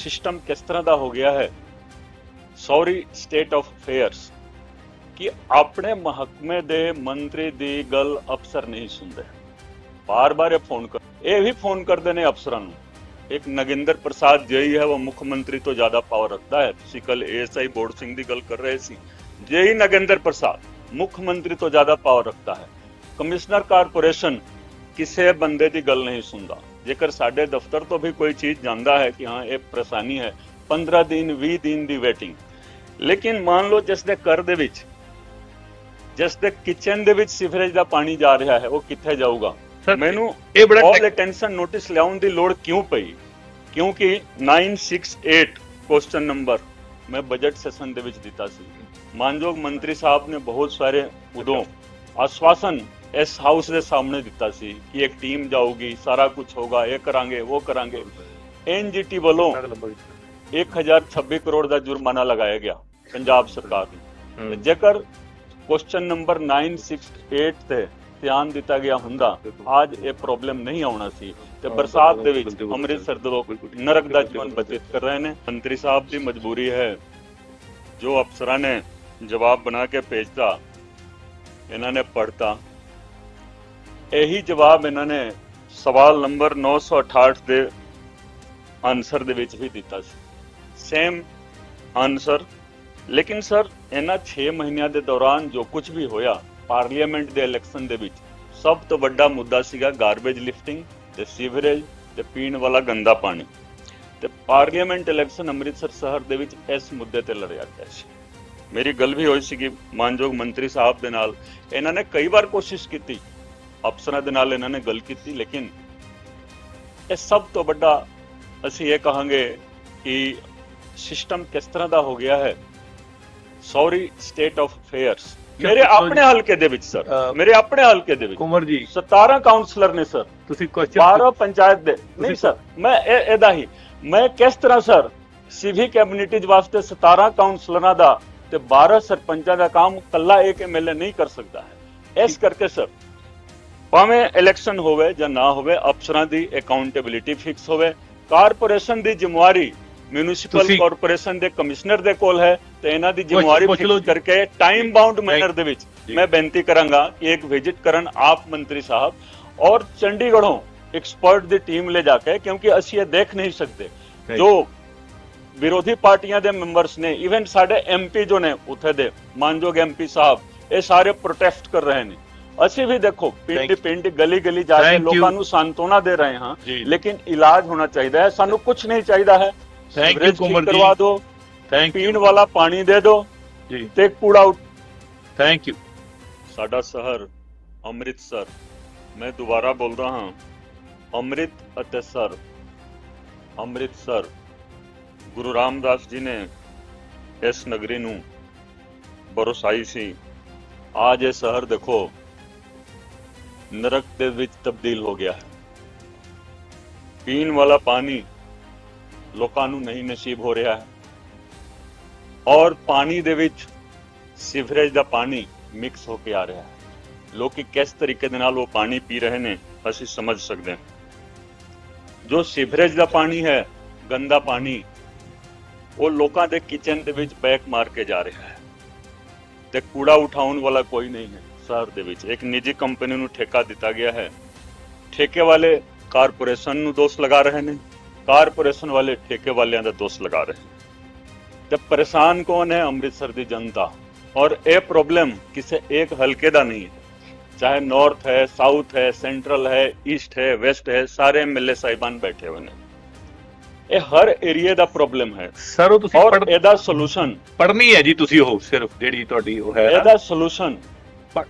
System ਕਿਸ ਤਰ੍ਹਾਂ ਦਾ ਹੋ ਗਿਆ ਹੈ ਸੌਰੀ ਸਟੇਟ ਆਫ ਅਫੇਅਰਸ ਕਿ ਆਪਣੇ ਮਹਕਮੇ ਦੇ ਮੰਤਰੀ ਦੀ ਗੱਲ ਅਫਸਰ ਨਹੀਂ ਸੁਣਦੇ ਬਾਰ-ਬਾਰ ਇਹ ਫੋਨ ਕਰ ਇਹ ਵੀ ਫੋਨ ਕਰਦੇ ਨੇ ਅਫਸਰਾਂ ਨੂੰ ਇੱਕ ਨਗਿੰਦਰ ਪ੍ਰਸਾਦ ਜਈ ਹੈ ਉਹ ਮੁੱਖ ਮੰਤਰੀ ਤੋਂ ਜ਼ਿਆਦਾ ਪਾਵਰ ਰੱਖਦਾ ਹੈ ਤੁਸੀਂ ਕੱਲ ਏਐਸਆਈ ਬੋਰਡ ਸਿੰਘ ਦੀ ਗੱਲ ਕਰ ਰਹੇ ਸੀ ਜਈ ਨਗਿੰਦਰ ਪ੍ਰਸਾਦ ਮੁੱਖ ਮੰਤਰੀ ਤੋਂ ਜ਼ਿਆਦਾ ਪਾਵਰ ਰੱਖਦਾ ਹੈ ਕਮਿਸ਼ਨਰ ਕਾਰਪੋਰੇਸ਼ਨ ਕਿਸੇ ਬੰਦੇ ਦੀ ਗੱਲ ਨਹੀਂ ਸੁਣਦਾ ਜੇਕਰ ਸਾਡੇ ਦਫ਼ਤਰ ਤੋਂ ਵੀ ਕੋਈ ਚੀਜ਼ ਜਾਂਦਾ ਹੈ ਕਿ ਹਾਂ ਇਹ ਪਰੇਸ਼ਾਨੀ ਹੈ 15 ਦਿਨ 20 ਦਿਨ ਦੀ ਵੇਟਿੰਗ ਲੇਕਿਨ ਮੰਨ ਲਓ ਜਿਸ ਦੇ ਘਰ ਦੇ ਵਿੱਚ ਜਿਸ ਦੇ ਕਿਚਨ ਦੇ ਵਿੱਚ ਸੀਵਰੇਜ ਦਾ ਪਾਣੀ ਜਾ ਰਿਹਾ ਹੈ ਉਹ ਕਿੱਥੇ ਜਾਊਗਾ? ਮੈਨੂੰ ਇਹ ਬੜਾ ਆਲ ਅਟੈਂਸ਼ਨ ਨੋਟਿਸ ਲਿਆਉਣ ਦੀ ਲੋੜ ਕਿਉਂ ਪਈ? ਕਿਉਂਕਿ 968 ਕੁਐਸਚਨ ਨੰਬਰ ਮੈਂ ਬਜਟ ਸੈਸ਼ਨ ਦੇ ਵਿੱਚ ਦਿੱਤਾ ਸੀ। ਮਾਨਯੋਗ ਮੰਤਰੀ ਸਾਹਿਬ ਨੇ ਬਹੁਤ ਸਾਰੇ ਉਦੋਂ ਆਸ਼ਵਾਸਨ ਇਸ ਹਾਊਸ ਦੇ ਸਾਹਮਣੇ ਦਿੱਤਾ ਸੀ ਕਿ ਇੱਕ ਟੀਮ ਜਾਊਗੀ ਸਾਰਾ ਕੁਝ ਹੋਗਾ ਇਹ ਕਰਾਂਗੇ ਉਹ ਕਰਾਂਗੇ। ਐਨਜੀਟੀ ਵੱਲੋਂ 1026 ਕਰੋੜ ਦਾ ਜੁਰਮਾਨਾ ਲਗਾਇਆ ਗਿਆ ਪੰਜਾਬ ਸਰਕਾਰ ਨੂੰ। ਜੇਕਰ ਕੁਐਸਚਨ ਨੰਬਰ 968 ਤੇ ਧਿਆਨ ਦਿੱਤਾ ਗਿਆ ਹੁੰਦਾ ਅੱਜ ਇਹ ਪ੍ਰੋਬਲਮ ਨਹੀਂ ਆਉਣਾ ਸੀ ਤੇ ਬਰਸਾਤ ਦੇ ਵਿੱਚ ਅੰਮ੍ਰਿਤਸਰ ਦੇ ਲੋਕ ਨਰਕ ਦਾ ਜੀਵਨ ਬਤੀਤ ਕਰ ਰਹੇ ਨੇ ਮੰਤਰੀ ਸਾਹਿਬ ਦੀ ਮਜਬੂਰੀ ਹੈ। ਜੋ ਅਫਸਰਾਂ ਨੇ ਜਵਾਬ ਬਣਾ ਕੇ ਭੇਜਤਾ ਇਹਨਾਂ ਨੇ ਪੜਤਾ ਇਹੀ ਜਵਾਬ ਇਹਨਾਂ ਨੇ ਸਵਾਲ ਨੰਬਰ 968 ਦੇ ਆਨਸਰ ਦੇ ਵਿੱਚ ਵੀ ਦਿੱਤਾ ਸੀ। ਸੇਮ ਆਨਸਰ ਲੇਕਿਨ ਸਰ ਇਹਨਾਂ 6 ਮਹੀਨਿਆਂ ਦੇ ਦੌਰਾਨ ਜੋ ਕੁਝ ਵੀ ਹੋਇਆ ਪਾਰਲੀਮੈਂਟ ਦੇ ਇਲੈਕਸ਼ਨ ਦੇ ਵਿੱਚ, ਸਭ ਤੋਂ ਵੱਡਾ ਮੁੱਦਾ ਸੀਗਾ ਗਾਰਬੇਜ ਲਿਫਟਿੰਗ ਤੇ ਸੀਵਰੇਜ ਤੇ ਪੀਣ ਵਾਲਾ ਗੰਦਾ ਪਾਣੀ। ਤੇ ਪਾਰਲੀਮੈਂਟ ਇਲੈਕਸ਼ਨ ਅੰਮ੍ਰਿਤਸਰ ਸ਼ਹਿਰ ਦੇ ਵਿੱਚ ਇਸ ਮੁੱਦੇ ਤੇ ਲੜਿਆ ਗਿਆ ਸੀ। ਮੇਰੀ ਗੱਲ ਵੀ ਹੋਈ ਸੀ ਕਿ ਮਾਨਯੋਗ ਮੰਤਰੀ ਸਾਹਿਬ ਦੇ ਨਾਲ। ਇਹਨਾਂ ਨੇ ਕਈ ਵਾਰ ਕੋਸ਼ਿਸ਼ ਕੀਤੀ ਅਫਸਰਾਂ ਦੇ ਨਾਲ ਇਹਨਾਂ ਨੇ ਗੱਲ ਕੀਤੀ ਲੇਕਿਨ ਇਹ ਸਭ ਤੋਂ ਵੱਡਾ ਅਸੀਂ ਇਹ ਕਹਾਂਗੇ ਕਿ ਸਿਸਟਮ ਕਿਸ ਤਰ੍ਹਾਂ ਦਾ ਹੋ ਗਿਆ ਹੈ? ਸੌਰੀ ਸਟੇਟ ਆਫ ਅਫੇਅਰਸ ਮੇਰੇ ਆਪਣੇ ਹਲਕੇ ਦੇ ਵਿੱਚ ਸਰ ਮੇਰੇ ਆਪਣੇ ਹਲਕੇ ਦੇ ਵਿੱਚ। ਕੁਮਰ ਜੀ। 17 ਕਾਉਂਸਲਰ ਨੇ ਸਰ ਤੁਸੀਂ ਕੁਐਸਚਨ 12 ਪੰਚਾਇਤ ਦੇ। ਨਹੀਂ ਸਰ ਮੈਂ ਇਹ ਇਹਦਾ ਹੀ। ਮੈਂ ਕਿਸ ਤਰ੍ਹਾਂ ਸਰ ਸਿਵਿਕ ਕਮਿਊਨਿਟੀਜ਼ ਵਾਸਤੇ 17 ਕਾਉਂਸਲਰਾਂ ਦਾ ਤੇ 12 ਸਰਪੰਚਾਂ ਦਾ ਕੰਮ ਕੱਲਾ ਇੱਕ ਐਮਐਲਏ ਨਹੀਂ ਕਰ ਸਕਦਾ ਹੈ। ਇਸ ਕਰਕੇ ਸਰ ਭਾਵੇਂ ਇਲੈਕਸ਼ਨ ਹੋਵੇ ਜਾਂ ਨਾ ਹੋਵੇ ਅਫਸਰਾਂ ਦੀ ਅਕਾਊਂਟੇਬਿਲਿਟੀ ਫਿਕਸ ਹੋਵੇ ਕਾਰਪੋਰੇਸ਼ਨ ਦੀ ਜ਼ਿੰਮੇਵਾਰੀ ਮਿਊਨਿਸਪਲ ਕਾਰਪੋਰੇਸ਼ਨ ਦੇ ਕਮਿਸ਼ਨਰ ਦੇ ਕੋਲ ਹੈ ਤੇ ਇਹਨਾਂ ਦੀ ਜ਼ਿੰਮੇਵਾਰੀ ਫਿਕਸ ਕਰਕੇ ਟਾਈਮ ਬਾਉਂਡ ਮੈਨਰ ਦੇ ਵਿੱਚ। ਮੈਂ ਬੇਨਤੀ ਕਰਾਂਗਾ ਕਿ ਇੱਕ ਵਿਜ਼ਿਟ ਕਰਨ ਆਪ ਮੰਤਰੀ ਸਾਹਿਬ ਔਰ ਚੰਡੀਗੜ੍ਹੋਂ ਐਕਸਪਰਟ ਦੀ ਟੀਮ ਲੈ ਜਾ ਕੇ ਕਿਉਂਕਿ ਅਸੀਂ ਇਹ ਦੇਖ ਨਹੀਂ ਸਕਦੇ. ਜੋ ਵਿਰੋਧੀ ਪਾਰਟੀਆਂ ਦੇ ਮੈਂਬਰਸ ਨੇ ਇਵਨ ਸਾਡੇ ਐਮਪੀ ਜੋ ਨੇ ਉੱਥੇ ਦੇ ਮਾਨਯੋਗ ਐਮਪੀ ਸਾਹਿਬ ਇਹ ਸਾਰੇ ਪ੍ਰੋਟੈਸਟ ਕਰ ਰਹੇ ਨੇ ਅਸੀਂ ਵੀ ਦੇਖੋ ਪਿੰਡ ਪਿੰਡ ਗਲੀ ਗਲੀ ਜਾ ਕੇ. ਲੋਕਾਂ ਨੂੰ ਸਾਂਤਵਨਾ ਦੇ ਰਹੇ ਹਾਂ। ਲੇਕਿਨ ਇਲਾਜ ਹੋਣਾ ਚਾਹੀਦਾ ਹੈ। ਸਾਨੂੰ ਕੁਝ ਨਹੀਂ ਚਾਹੀਦਾ ਹੈ। ਸੀਵਰੇਜ ਠੀਕ ਕੁੰਵਰ ਜੀ। ਕਰਵਾ ਦਿਓ ਥੈਂਕ ਪੀਣ ਵਾਲਾ ਪਾਣੀ ਦੇ ਦਿਓ। ਜੀ। ਤੇ ਕੂੜਾ ਥੈਂਕ ਯੂ ਸਾਡਾ ਸ਼ਹਿਰ ਅੰਮ੍ਰਿਤਸਰ। ਮੈਂ ਦੁਬਾਰਾ ਬੋਲਦਾ ਹਾਂ। ਅੰਮ੍ਰਿਤ ਅਤੇ ਸਰ। ਅੰਮ੍ਰਿਤਸਰ। ਗੁਰੂ ਰਾਮਦਾਸ ਜੀ ਨੇ ਇਸ ਨਗਰੀ ਨੂੰ ਬਰਸਾਈ ਸੀ। ਅੱਜ ਇਹ ਸ਼ਹਿਰ ਦੇਖੋ ਨਰਕ ਦੇ ਵਿੱਚ ਤਬਦੀਲ ਹੋ ਗਿਆ ਹੈ। ਪੀਣ ਵਾਲਾ ਪਾਣੀ ਲੋਕਾਂ ਨੂੰ ਨਹੀਂ ਨਸੀਬ ਹੋ ਰਿਹਾ ਹੈ। ਔਰ ਪਾਣੀ ਦੇ ਵਿੱਚ ਸੀਵਰੇਜ ਦਾ ਪਾਣੀ ਮਿਕਸ ਹੋ ਕੇ ਆ ਰਿਹਾ ਹੈ। ਲੋਕੀ ਕਿਸ ਤਰੀਕੇ ਦੇ ਨਾਲ ਉਹ ਪਾਣੀ ਪੀ ਰਹੇ ਨੇ, ਅਸੀਂ ਸਮਝ ਸਕਦੇ ਹਾਂ। ਜੋ ਸੀਵਰੇਜ ਦਾ ਪਾਣੀ ਹੈ, ਗੰਦਾ ਪਾਣੀ, ਉਹ ਲੋਕਾਂ ਦੇ ਕਿਚਨ ਦੇ ਵਿੱਚ ਬੈਕ ਮਾਰ ਕੇ ਜਾ ਰਿਹਾ ਹੈ। ਤੇ ਕੂੜਾ ਉਠਾਉਣ ਵਾਲਾ ਕੋਈ ਨਹੀਂ ਹੈ। ਸ਼ਹਿਰ ਦੇ ਵਿੱਚ ਇੱਕ ਨਿੱਜੀ ਕੰਪਨੀ ਨੂੰ ਠੇਕਾ ਦਿੱਤਾ ਗਿਆ ਹੈ। ਠੇਕੇ ਵਾਲੇ ਕਾਰਪੋਰੇਸ਼ਨ ਨੂੰ ਦੋਸ਼ ਲਗਾ ਰਹੇ ਨੇ। ਕਾਰਪੋਰੇਸ਼ਨ ਵਾਲੇ ਠੇਕੇ ਵਾਲਿਆਂ ਦਾ ਦੋਸ਼ ਲਗਾ ਰਹੇ ਤੇ ਪਰੇਸ਼ਾਨ ਕੌਣ ਹੈ? ਅੰਮ੍ਰਿਤਸਰ ਦੀ ਜਨਤਾ। ਔਰ ਇਹ ਪ੍ਰੋਬਲਮ ਕਿਸੇ ਇੱਕ ਹਲਕੇ ਦਾ ਨਹੀਂ ਹੈ। ਚਾਹੇ ਨਾਰਥ ਹੈ ਸਾਊਥ ਹੈ ਸੈਂਟਰਲ ਹੈ ਈਸਟ ਹੈ ਵੈਸਟ ਹੈ ਸਾਰੇ ਐਮਐਲਏ ਸਾਹਿਬਾਨ ਬੈਠੇ ਹੋਏ ਨੇ। ਇਹ ਹਰ ਏਰੀਆ ਦਾ ਪ੍ਰੋਬਲਮ ਹੈ। ਸਰ ਉਹ ਤੁਸੀਂ ਔਰ ਇਹਦਾ ਸੋਲੂਸ਼ਨ ਪੜ੍ਹਨੀ ਹੈ ਜੀ ਤੁਸੀਂ ਉਹ ਸਿਰਫ ਜਿਹੜੀ ਤੁਹਾਡੀ ਉਹ ਹੈ। ਇਹਦਾ ਸੋਲੂਸ਼ਨ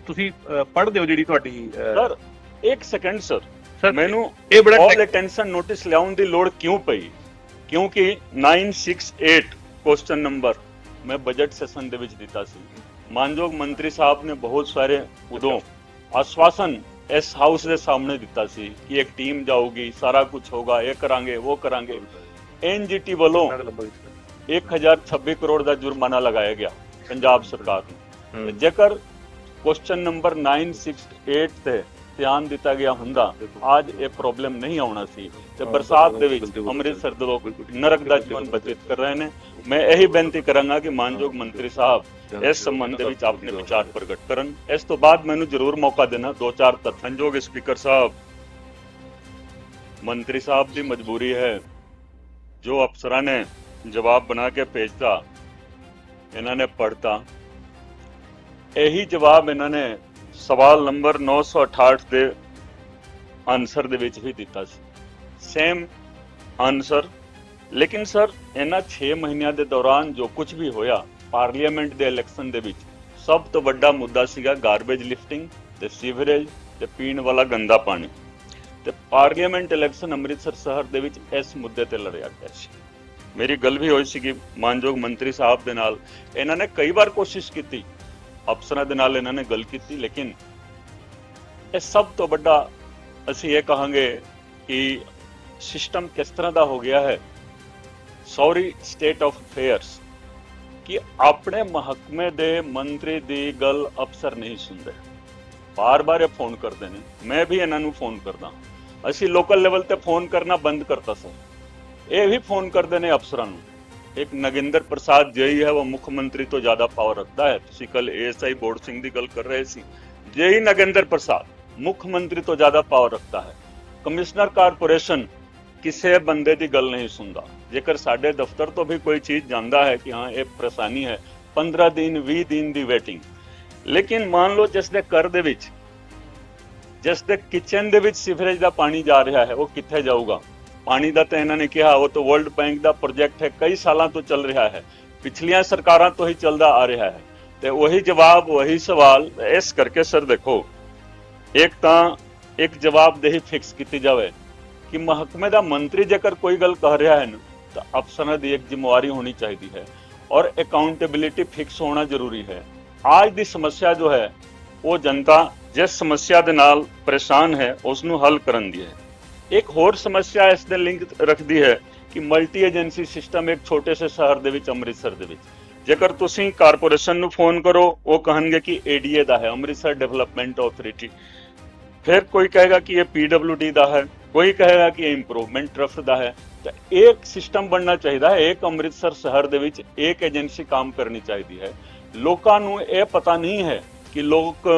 ਤੁਸੀਂ ਅ, ਪੜ੍ਹ ਦਿਓ ਜਿਹੜੀ ਤੁਹਾਡੀ ਸਰ ਇੱਕ ਸੈਕਿੰਡ ਸਰ ਮੈਨੂੰ ਇਹ ਬੜਾ ਆਲ ਅਟੈਂਸ਼ਨ ਨੋਟਿਸ ਲਿਆਉਣ ਦੀ ਲੋੜ ਕਿਉਂ ਪਈ? ਕਿਉਂਕਿ 968 ਕੁਐਸਚਨ ਨੰਬਰ ਮੈਂ ਬਜਟ ਸੈਸ਼ਨ ਦੇ ਵਿੱਚ ਦਿੱਤਾ ਸੀ। ਮਾਨਯੋਗ ਮੰਤਰੀ ਸਾਹਿਬ ਨੇ ਬਹੁਤ ਸਾਰੇ ਉਦੋਂ ਆਸ਼ਵਾਸਨ ਇਸ ਹਾਊਸ ਦੇ ਸਾਹਮਣੇ ਦਿੱਤਾ ਸੀ ਕਿ ਇੱਕ ਟੀਮ ਜਾਊਗੀ ਸਾਰਾ ਕੁਝ ਹੋਗਾ ਇਹ ਕਰਾਂਗੇ ਉਹ ਕਰਾਂਗੇ। ਐਨਜੀਟੀ ਵੱਲੋਂ 1026 ਕਰੋੜ ਦਾ ਜੁਰਮਾਨਾ ਲਗਾਇਆ ਗਿਆ ਪੰਜਾਬ ਸਰਕਾਰ ਨੂੰ। ਜੇਕਰ ਕੁਐਸਚਨ ਨੰਬਰ 968 ਤੇ ਧਿਆਨ ਦਿੱਤਾ ਗਿਆ ਹੁੰਦਾ ਅੱਜ ਇਹ ਪ੍ਰੋਬਲਮ ਨਹੀਂ ਆਉਣਾ ਸੀ। ਤੇ ਬਰਸਾਤ ਦੇ ਵਿੱਚ ਅੰਮ੍ਰਿਤਸਰ ਦੇ ਲੋਕ ਨਰਕ ਦਾ ਜੀਵਨ ਬਤੀਤ ਕਰ ਰਹੇ ਨੇ। ਮੈਂ ਇਹੀ ਬੇਨਤੀ ਕਰਾਂਗਾ ਕਿ ਮਾਨਯੋਗ ਮੰਤਰੀ ਸਾਹਿਬ ਇਸ ਸੰਬੰਧ ਦੇ ਵਿੱਚ ਆਪਣੇ ਵਿਚਾਰ ਪ੍ਰਗਟ ਕਰਨ। ਇਸ ਤੋਂ ਬਾਅਦ ਮੈਨੂੰ ਜ਼ਰੂਰ ਮੌਕਾ ਦੇਣਾ ਦੋ ਚਾਰ ਤਥਨਯੋਗ ਸਪੀਕਰ ਸਾਹਿਬ। ਮੰਤਰੀ ਸਾਹਿਬ ਦੀ ਮਜਬੂਰੀ ਹੈ ਜੋ ਅਫਸਰਾਂ ਨੇ ਜਵਾਬ ਬਣਾ ਕੇ ਭੇਜਤਾ ਇਹਨਾਂ ਨੇ ਪੜਤਾ ਇਹੀ ਜਵਾਬ ਇਹਨਾਂ ਨੇ ਸਵਾਲ ਨੰਬਰ 968 ਦੇ ਆਨਸਰ ਦੇ ਵਿੱਚ ਵੀ ਦਿੱਤਾ ਸੀ। ਸੇਮ ਆਨਸਰ ਲੇਕਿਨ ਸਰ ਇਹਨਾਂ 6 ਮਹੀਨਿਆਂ ਦੇ ਦੌਰਾਨ ਜੋ ਕੁਝ ਵੀ ਹੋਇਆ ਪਾਰਲੀਮੈਂਟ ਦੇ ਇਲੈਕਸ਼ਨ ਦੇ ਵਿੱਚ ਸਭ ਤੋਂ ਵੱਡਾ ਮੁੱਦਾ ਸੀਗਾ ਗਾਰਬੇਜ ਲਿਫਟਿੰਗ ਤੇ ਸੀਵਰੇਜ ਤੇ ਪੀਣ ਵਾਲਾ ਗੰਦਾ ਪਾਣੀ। ਤੇ ਪਾਰਲੀਮੈਂਟ ਇਲੈਕਸ਼ਨ ਅੰਮ੍ਰਿਤਸਰ ਸ਼ਹਿਰ ਦੇ ਵਿੱਚ ਇਸ ਮੁੱਦੇ ਤੇ ਲੜਿਆ ਗਿਆ ਸੀ। ਮੇਰੀ ਗੱਲ ਵੀ ਹੋਈ ਸੀਗੀ, ਮਾਨਯੋਗ ਮੰਤਰੀ ਸਾਹਿਬ ਦੇ ਨਾਲ। ਇਹਨਾਂ ਨੇ ਕਈ ਵਾਰ ਕੋਸ਼ਿਸ਼ ਕੀਤੀ ਅਫਸਰਾਂ ਦੇ ਨਾਲ ਇਹਨਾਂ ਨੇ ਗੱਲ ਕੀਤੀ, ਲੇਕਿਨ ਇਹ ਸਭ ਤੋਂ ਵੱਡਾ ਅਸੀਂ ਇਹ ਕਹਾਂਗੇ ਕਿ ਸਿਸਟਮ ਕਿਸ ਤਰ੍ਹਾਂ ਦਾ ਹੋ ਗਿਆ ਹੈ। ਸੌਰੀ ਸਟੇਟ ਆਫ ਅਫੇਅਰਸ ਕਿ ਆਪਣੇ ਮਹਕਮੇ ਦੇ ਮੰਤਰੀ ਦੀ ਗੱਲ ਅਫਸਰ ਨਹੀਂ ਸੁਣਦੇ। ਬਾਰ-ਬਾਰ ਇਹ ਫੋਨ ਕਰਦੇ ਨੇ, ਮੈਂ ਵੀ ਇਹਨਾਂ ਨੂੰ ਫੋਨ ਕਰਦਾ ਅਸੀਂ ਲੋਕਲ ਲੈਵਲ ਤੇ ਫੋਨ ਕਰਨਾ ਬੰਦ ਕਰਤਾ ਸਰ। ਇਹ ਵੀ ਫੋਨ ਕਰਦੇ ਨੇ ਅਫਸਰਾਂ ਨੂੰ। ਇੱਕ ਨਗਿੰਦਰ ਪ੍ਰਸਾਦ ਜਈ ਹੈ, ਉਹ ਮੁੱਖ ਮੰਤਰੀ ਤੋਂ ਜ਼ਿਆਦਾ ਪਾਵਰ ਰੱਖਦਾ ਹੈ। ਤੁਸੀਂ ਕੱਲ ਏਐਸਆਈ ਬੋਰਡ ਸਿੰਘ ਦੀ ਗੱਲ ਕਰ ਰਹੇ ਸੀ। ਜਈ ਨਗਿੰਦਰ ਪ੍ਰਸਾਦ ਮੁੱਖ ਮੰਤਰੀ ਤੋਂ ਜ਼ਿਆਦਾ ਪਾਵਰ ਰੱਖਦਾ ਹੈ। ਕਮਿਸ਼ਨਰ ਕਾਰਪੋਰੇਸ਼ਨ ਕਿਸੇ ਬੰਦੇ ਦੀ ਗੱਲ ਨਹੀਂ ਸੁਣਦਾ। ਜੇਕਰ ਸਾਡੇ ਦਫ਼ਤਰ ਤੋਂ ਵੀ ਕੋਈ ਚੀਜ਼ ਜਾਂਦਾ ਹੈ ਕਿ ਹਾਂ, ਇਹ ਪਰੇਸ਼ਾਨੀ ਹੈ 15 ਦਿਨ 20 ਦਿਨ ਦੀ ਵੇਟਿੰਗ ਲੇਕਿਨ ਮੰਨ ਲਓ ਜਿਸ ਦੇ ਘਰ ਦੇ ਵਿੱਚ, ਜਿਸ ਦੇ ਕਿਚਨ ਦੇ ਵਿੱਚ ਸੀਵਰੇਜ ਦਾ ਪਾਣੀ ਜਾ ਰਿਹਾ ਹੈ, ਉਹ ਕਿੱਥੇ ਜਾਊਗਾ? ਪਾਣੀ ਦਾ ਤਾਂ ਇਹਨਾਂ ਨੇ ਕਿਹਾ, ਉਹ ਤਾਂ ਵਰਲਡ ਬੈਂਕ ਦਾ ਪ੍ਰੋਜੈਕਟ ਹੈ, ਕਈ ਸਾਲਾਂ ਤੋਂ ਚੱਲ ਰਿਹਾ ਹੈ। ਪਿਛਲੀਆਂ ਸਰਕਾਰਾਂ ਤੋਂ ਹੀ ਚੱਲਦਾ ਆ ਰਿਹਾ ਹੈ। ਤੇ ਉਹੀ ਜਵਾਬ, ਉਹੀ ਸਵਾਲ, ਇਸ ਕਰਕੇ ਸਰ ਦੇਖੋ, ਇੱਕ ਤਾਂ ਇੱਕ ਜਵਾਬਦੇਹੀ ਫਿਕਸ ਕੀਤੀ ਜਾਵੇ ਕਿ ਮਹਕਮੇ ਦਾ ਮੰਤਰੀ ਜੇਕਰ ਕੋਈ ਗੱਲ ਕਹਿ ਰਿਹਾ ਹੈ ਨਾ ਤਾਂ ਅਫਸਰਾਂ ਦੀ ਇੱਕ ਜ਼ਿੰਮੇਵਾਰੀ ਹੋਣੀ ਚਾਹੀਦੀ ਹੈ ਔਰ ਅਕਾਊਂਟੇਬਿਲਿਟੀ ਫਿਕਸ ਹੋਣਾ ਜ਼ਰੂਰੀ ਹੈ। ਅੱਜ ਦੀ ਸਮੱਸਿਆ ਜੋ ਹੈ, ਉਹ ਜਨਤਾ ਜਿਸ ਸਮੱਸਿਆ ਦੇ ਨਾਲ ਪਰੇਸ਼ਾਨ ਹੈ ਉਸ ਨੂੰ ਹੱਲ ਕਰਨ ਦੀ ਹੈ। ਇੱਕ ਹੋਰ ਸਮੱਸਿਆ ਇਸ ਦੇ ਲਿੰਕ ਰੱਖਦੀ ਹੈ ਕਿ ਮਲਟੀ ਏਜੰਸੀ ਸਿਸਟਮ ਇੱਕ ਛੋਟੇ ਸੇ ਸ਼ਹਿਰ ਦੇ ਵਿੱਚ, ਅੰਮ੍ਰਿਤਸਰ ਦੇ ਵਿੱਚ। ਜੇਕਰ ਤੁਸੀਂ ਕਾਰਪੋਰੇਸ਼ਨ ਨੂੰ ਫੋਨ ਕਰੋ, ਉਹ ਕਹਿਣਗੇ ਕਿ ਏਡੀਏ ਦਾ ਹੈ, ਅੰਮ੍ਰਿਤਸਰ ਡਿਵੈਲਪਮੈਂਟ ਅਥਾਰਟੀ ਫਿਰ ਕੋਈ ਕਹੇਗਾ ਕਿ ਇਹ ਪੀਡਬਲਯੂਡੀ ਦਾ ਹੈ, ਕੋਈ ਕਹੇਗਾ ਕਿ ਇਹ ਇੰਪਰੂਵਮੈਂਟ ਟਰਸਟ ਦਾ ਹੈ। ਤਾਂ ਇੱਕ ਸਿਸਟਮ ਬਣਨਾ ਚਾਹੀਦਾ ਹੈ, ਇੱਕ ਅੰਮ੍ਰਿਤਸਰ ਸ਼ਹਿਰ ਦੇ ਵਿੱਚ ਇੱਕ ਏਜੰਸੀ ਕੰਮ ਕਰਨੀ ਚਾਹੀਦੀ ਹੈ। ਲੋਕਾਂ ਨੂੰ ਇਹ ਪਤਾ ਨਹੀਂ ਹੈ ਕਿ ਲੋਕ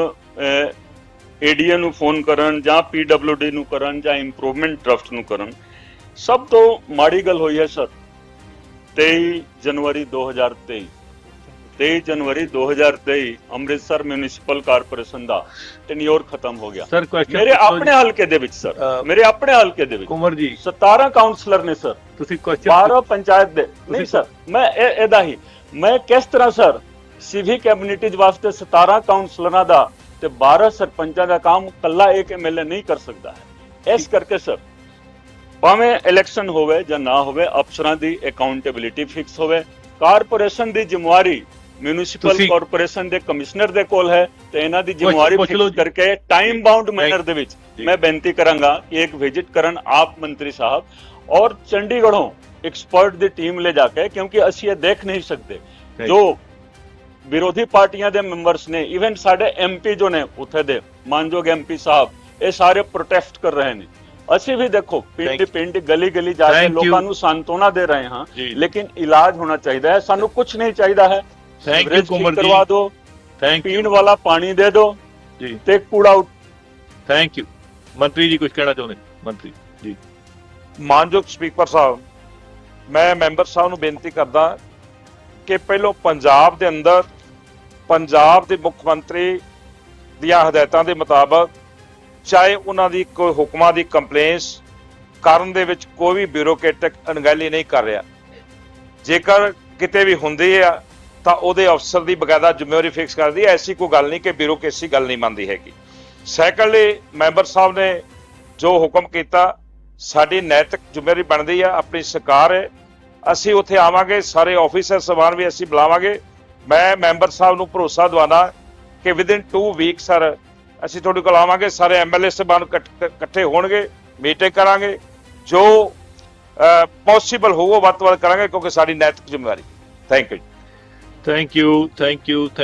ਏਡੀਏ ਨੂੰ ਫੋਨ ਕਰਨ ਜਾਂ ਪੀਡਬਲਯੂਡੀ ਨੂੰ ਕਰਨ ਜਾਂ ਇੰਪਰੂਵਮੈਂਟ ਟਰਸਟ ਨੂੰ ਕਰਨ ਸਭ ਤੋਂ ਮਾੜੀ ਗੱਲ ਹੋਈ ਹੈ ਸਰ 23 ਜਨਵਰੀ 2023 23 ਜਨਵਰੀ 2023 ਅੰਮ੍ਰਿਤਸਰ ਮਿਊਨਿਸਪਲ ਕਾਰਪੋਰੇਸ਼ਨ ਦਾ ਟੈਨਿਓਰ ਖਤਮ ਹੋ ਗਿਆ। ਸਰ ਕੁਐਸਚਨ ਮੇਰੇ ਆਪਣੇ ਹਲਕੇ ਦੇ ਵਿੱਚ ਸਰ ਮੇਰੇ ਆਪਣੇ ਹਲਕੇ ਦੇ ਵਿੱਚ ਕੁਮਰ ਜੀ। 17 ਕਾਉਂਸਲਰ ਨੇ ਸਰ। ਤੁਸੀਂ ਕੁਐਸਚਨ 12 ਪੰਚਾਇਤ ਦੇ। ਨਹੀਂ ਸਰ ਮੈਂ ਇਹ ਇਹਦਾ ਹੀ ਮੈਂ ਕਿਸ ਤਰ੍ਹਾਂ ਸਰ ਸਿਵਿਕ ਕਮਿਊਨਿਟੀਜ਼ ਵਾਸਤੇ 17 ਕਾਉਂਸਲਰਾਂ ਦਾ ਤੇ 12 ਸਰਪੰਚਾਂ ਦਾ ਕੰਮ ਕੱਲਾ ਇੱਕ ਐਮਐਲਏ ਨਹੀਂ ਕਰ ਸਕਦਾ ਹੈ ਇਸ ਕਰਕੇ ਸਰ ਭਾਵੇਂ ਇਲੈਕਸ਼ਨ ਹੋਵੇ ਜਾਂ ਨਾ ਹੋਵੇ ਅਫਸਰਾਂ ਦੀ ਅਕਾਊਂਟੇਬਿਲਿਟੀ ਫਿਕਸ ਹੋਵੇ ਕਾਰਪੋਰੇਸ਼ਨ ਦੀ ਜ਼ਿੰਮੇਵਾਰੀ ਮਿਊਨਿਸਪਲ ਕਾਰਪੋਰੇਸ਼ਨ ਦੇ ਕਮਿਸ਼ਨਰ ਦੇ ਕੋਲ ਹੈ ਤੇ ਇਹਨਾਂ ਦੀ ਜ਼ਿੰਮੇਵਾਰੀ ਫਿਕਸ। ਕਰਕੇ ਟਾਈਮ ਬਾਉਂਡ ਮੈਨਰ ਦੇ ਵਿੱਚ। ਮੈਂ ਬੇਨਤੀ ਕਰਾਂਗਾ ਕਿ ਇੱਕ ਵਿਜ਼ਿਟ ਕਰਨ ਆਪ ਮੰਤਰੀ ਸਾਹਿਬ ਔਰ ਚੰਡੀਗੜ੍ਹੋਂ ਐਕਸਪਰਟ ਦੀ ਟੀਮ ਲੈ ਜਾ ਕੇ ਕਿਉਂਕਿ ਅਸੀਂ ਇਹ ਦੇਖ ਨਹੀਂ ਸਕਦੇ. ਜੋ ਵਿਰੋਧੀ ਪਾਰਟੀਆਂ ਦੇ ਮੈਂਬਰਸ ਨੇ ਇਵਨ ਸਾਡੇ ਐਮਪੀ ਜੋ ਨੇ ਉੱਥੇ ਦੇ ਮਾਨਯੋਗ ਐਮਪੀ ਸਾਹਿਬ ਇਹ ਸਾਰੇ ਪ੍ਰੋਟੈਸਟ ਕਰ ਰਹੇ ਨੇ ਅਸੀਂ ਵੀ ਦੇਖੋ ਪਿੰਡ. ਪਿੰਡ ਗਲੀ ਗਲੀ ਜਾ ਕੇ. ਲੋਕਾਂ ਨੂੰ ਸਾਂਤਵਨਾ ਦੇ ਰਹੇ ਹਾਂ। ਲੇਕਿਨ ਇਲਾਜ ਹੋਣਾ ਚਾਹੀਦਾ ਹੈ ਸਾਨੂੰ ਕੁਝ ਨਹੀਂ ਚਾਹੀਦਾ ਹੈ ਠੀਕ ਕੁੰਵਰ ਜੀ। ਕਰਵਾ ਦਿਓ ਥੈਂਕ ਪੀਣ ਯੂ ਵਾਲਾ ਪਾਣੀ ਦੇ ਦਿਓ ਜੀ ਤੇ ਕੂੜਾ ਥੈਂਕ ਯੂ ਮੰਤਰੀ ਜੀ ਕੁਝ ਕਹਿਣਾ ਚਾਹੁੰਦੇ ਮੰਤਰੀ ਜੀ ਮਾਨਯੋਗ ਸਪੀਕਰ ਸਾਹਿਬ ਮੈਂ ਮੈਂਬਰ ਸਾਹਿਬ ਨੂੰ ਬੇਨਤੀ ਕਰਦਾ ਕਿ ਪਹਿਲੋਂ ਪੰਜਾਬ ਦੇ ਅੰਦਰ ਪੰਜਾਬ ਦੇ ਮੁੱਖ ਮੰਤਰੀ ਦੀਆਂ ਹਦਾਇਤਾਂ ਦੇ ਮੁਤਾਬਕ ਚਾਹੇ ਉਹਨਾਂ ਦੀ ਕੋਈ ਹੁਕਮਾਂ ਦੀ ਕੰਪਲੇਂਸ ਕਰਨ ਦੇ ਵਿੱਚ ਕੋਈ ਵੀ ਬਿਊਰੋਕ੍ਰੈਟਿਕ ਅਣਗਹਿਲੀ ਨਹੀਂ ਕਰ ਰਿਹਾ। ਜੇਕਰ ਕਿਤੇ ਵੀ ਹੁੰਦੀ ਆ, ਤਾਂ ਉਹਦੇ ਅਫਸਰ ਦੀ ਬਕਾਇਦਾ ਜ਼ਿੰਮੇਵਾਰੀ ਫਿਕਸ ਕਰਦੀ ਹੈ ਐਸੀ ਕੋਈ ਗੱਲ ਨਹੀਂ ਕਿ ਬਿਊਰੋਕ੍ਰੇਸੀ ਗੱਲ ਨਹੀਂ ਮੰਨਦੀ ਹੈਗੀ। ਸੈਕੰਡਲੀ ਮੈਂਬਰ ਸਾਹਿਬ ਨੇ ਜੋ ਹੁਕਮ ਕੀਤਾ, ਸਾਡੀ ਨੈਤਿਕ ਜ਼ਿੰਮੇਵਾਰੀ ਬਣਦੀ ਆ, ਆਪਣੀ ਸਰਕਾਰ ਹੈ ਅਸੀਂ ਉੱਥੇ ਆਵਾਂਗੇ, ਸਾਰੇ ਆਫੀਸਰ ਸਵਾਨ ਵੀ ਅਸੀਂ ਬੁਲਾਵਾਂਗੇ। ਮੈਂ ਮੈਂਬਰ ਸਾਹਿਬ ਨੂੰ ਭਰੋਸਾ ਦਿਵਾਣਾ ਕਿ ਵਿਦਿਨ 2 ਵੀਕ ਸਰ ਅਸੀਂ ਤੁਹਾਡੇ ਕੋਲ ਆਵਾਂਗੇ, ਸਾਰੇ ਐਮਐਲਏ ਸਭਾਨ ਇਕੱਠੇ ਹੋਣਗੇ ਮੀਟਿੰਗ ਕਰਾਂਗੇ। ਜੋ ਪੋਸੀਬਲ ਹੋਊ ਵੱਧ ਤੋਂ ਵੱਧ ਕਰਾਂਗੇ, ਕਿਉਂਕਿ ਸਾਡੀ ਨੈਤਿਕ ਜ਼ਿੰਮੇਵਾਰੀ। Thank you thank you thank you thank